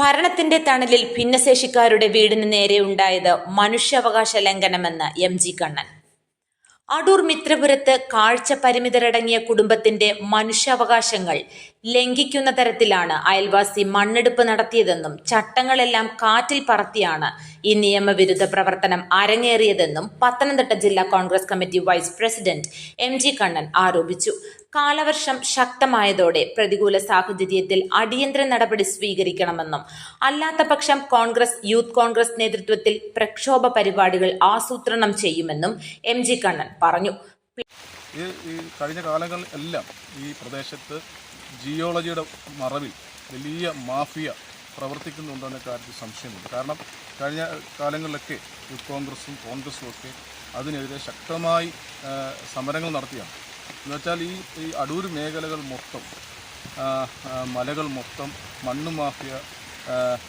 ഭരണത്തിന്റെ തണലിൽ ഭിന്നശേഷിക്കാരുടെ വീടിന് നേരെ ഉണ്ടായത് മനുഷ്യാവകാശ ലംഘനമെന്ന് എം ജി കണ്ണൻ. അടൂർ മിത്രപുരത്ത് കാഴ്ച പരിമിതരടങ്ങിയ കുടുംബത്തിന്റെ മനുഷ്യാവകാശങ്ങൾ ലംഘിക്കുന്ന തരത്തിലാണ് അയൽവാസി മണ്ണെടുപ്പ് നടത്തിയതെന്നും ചട്ടങ്ങളെല്ലാം കാറ്റിൽ പറത്തിയാണ് ഈ നിയമവിരുദ്ധ പ്രവർത്തനം അരങ്ങേറിയതെന്നും പത്തനംതിട്ട ജില്ലാ Congress committee vice president M G Kannan ആരോപിച്ചു. കാലവർഷം ശക്തമായതോടെ പ്രതികൂല സാഹചര്യത്തിൽ അടിയന്തര നടപടി സ്വീകരിക്കണമെന്നും അല്ലാത്ത പക്ഷം കോൺഗ്രസ് യൂത്ത് കോൺഗ്രസ് നേതൃത്വത്തിൽ പ്രക്ഷോഭ പരിപാടികൾ ആസൂത്രണം ചെയ്യുമെന്നും എം ജി കണ്ണൻ പറഞ്ഞു. ഈ കഴിഞ്ഞ കാലങ്ങളിൽ എല്ലാം ഈ പ്രദേശത്ത് ജിയോളജിയുടെ മറവിൽ വലിയ മാഫിയ പ്രവർത്തിക്കുന്നുണ്ടെന്ന കാര്യത്തിൽ സംശയമുണ്ട്. കാരണം കഴിഞ്ഞ കാലങ്ങളിലൊക്കെ യൂത്ത് കോൺഗ്രസും കോൺഗ്രസും ഒക്കെ അതിനെതിരെ ശക്തമായി സമരങ്ങൾ നടത്തിയാണ്. എന്നുവെച്ചാൽ ഈ ഈ അടൂർ മേഖലകൾ മൊത്തം മലകൾ മൊത്തം മണ്ണ് മാഫിയ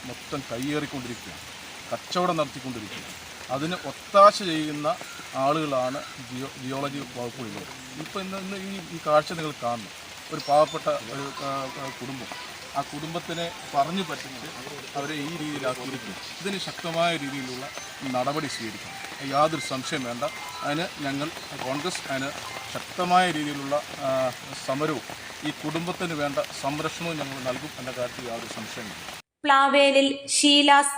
മൊത്തം കയ്യേറിക്കൊണ്ടിരിക്കുകയാണ്. കച്ചവടം നടത്തിക്കൊണ്ടിരിക്കുകയാണ്. അതിന് ഒത്താശ ചെയ്യുന്ന ആളുകളാണ് ജിയോ ജിയോളജി വകുപ്പുള്ളത് ഇപ്പോൾ ഇന്ന് ഇന്ന് ഈ ഈ കാഴ്ച നിങ്ങൾ കാണുന്നു. ഒരു പാവപ്പെട്ട ഒരു കുടുംബം. ആ കുടുംബത്തിനെ പറഞ്ഞു പറ്റിച്ച് അവരെ ഈ രീതിയിലാക്കിയിരിക്കും ഇതിന് ശക്തമായ രീതിയിലുള്ള നടപടി സ്വീകരിക്കും യാതൊരു സംശയം വേണ്ട. അതിന് ഞങ്ങൾ കോൺഗ്രസ് അതിന് ശക്തമായ രീതിയിലുള്ള സമരവും ഈ കുടുംബത്തിന് വേണ്ട സംരക്ഷണവും ഞങ്ങൾ നൽകും എന്ന കാര്യത്തിൽ യാതൊരു സംശയമില്ല പ്ലാവേലിൽ ഷീലാസ്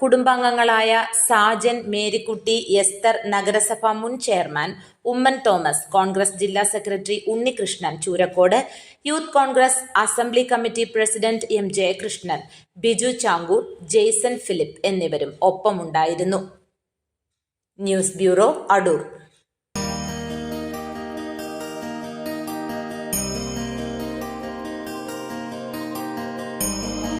കുടുംബാംഗങ്ങളായ സാജൻ മേരിക്കുട്ടി എസ്തർ നഗരസഭാ മുൻ ചെയർമാൻ ഉമ്മൻ തോമസ് കോൺഗ്രസ് ജില്ലാ secretary Unnikrishnan Choorakode youth Congress assembly committee president M Jayakrishnan Biju Changoor Jaison Philip എന്നിവരും ഒപ്പമുണ്ടായിരുന്നു. News bureau Adoor.